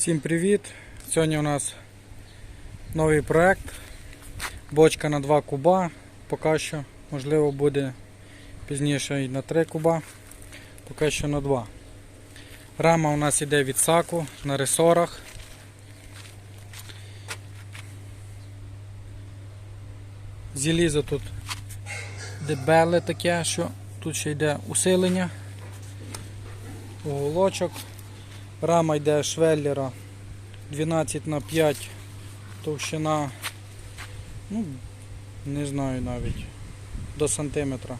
Всім привіт! Сьогодні у нас новий проект. Бочка на 2 куба. Поки що, можливо, буде пізніше і на 3 куба. Поки що на 2. Рама у нас йде від саку на ресорах. Зелізо тут дебеле таке, що тут ще йде усилення. Уголочок. Рама йде швеллера 12 на 5 товщина, ну, не знаю навіть, до сантиметра.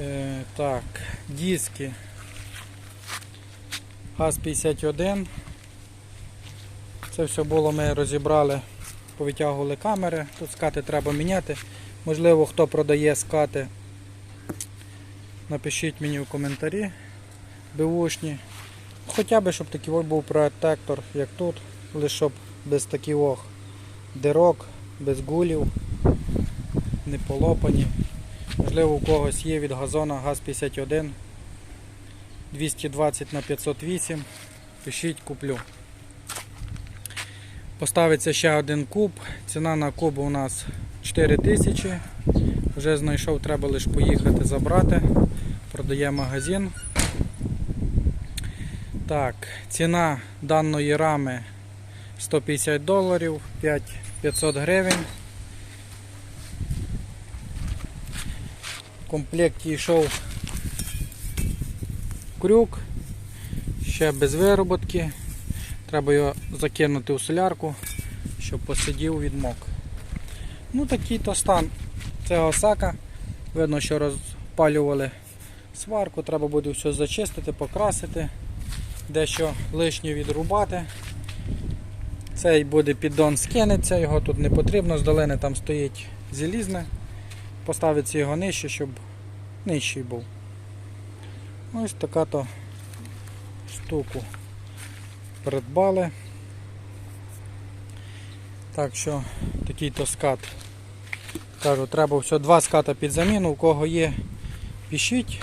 Е, так, диски ГАЗ-51. Це все було, ми розібрали, повитягували камери. Тут скати треба міняти. Можливо, хто продає скати, Напишіть мені в коментарі бивушні. Хоча б, щоб такий був протектор, як тут, лише щоб без таких дирок, без гулів, не полопані. Можливо, у когось є від газона ГАЗ-51 220 на 508. Пишіть, куплю. Поставиться ще один куб. Ціна на куб у нас 4000. Вже знайшов, треба лише поїхати забрати. Продає магазин. Так, ціна даної рами 150 доларів, 5500 гривень. В комплекті йшов крюк, ще без вироботки. Треба його закинути у солярку, щоб посидів відмок. Ну такий то стан цього сака. Видно, що розпалювали сварку, треба буде все зачистити, покрасити, дещо лишнє відрубати. Цей буде піддон скинеться, його тут не потрібно, з долини там стоїть залізне. Поставиться його нижче, щоб нижчий був. Ось така то штуку придбали. Так що такий то скат. Кажу, треба все два ската під заміну, у кого є, пишіть.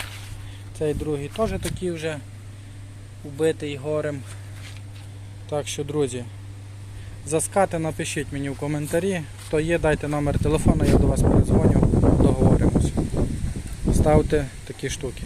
Цей другий теж такий вже убитий горем. Так що, друзі, за скати напишіть мені в коментарі. Хто є, дайте номер телефону, я до вас передзвоню, договоримося. Ставте такі штуки.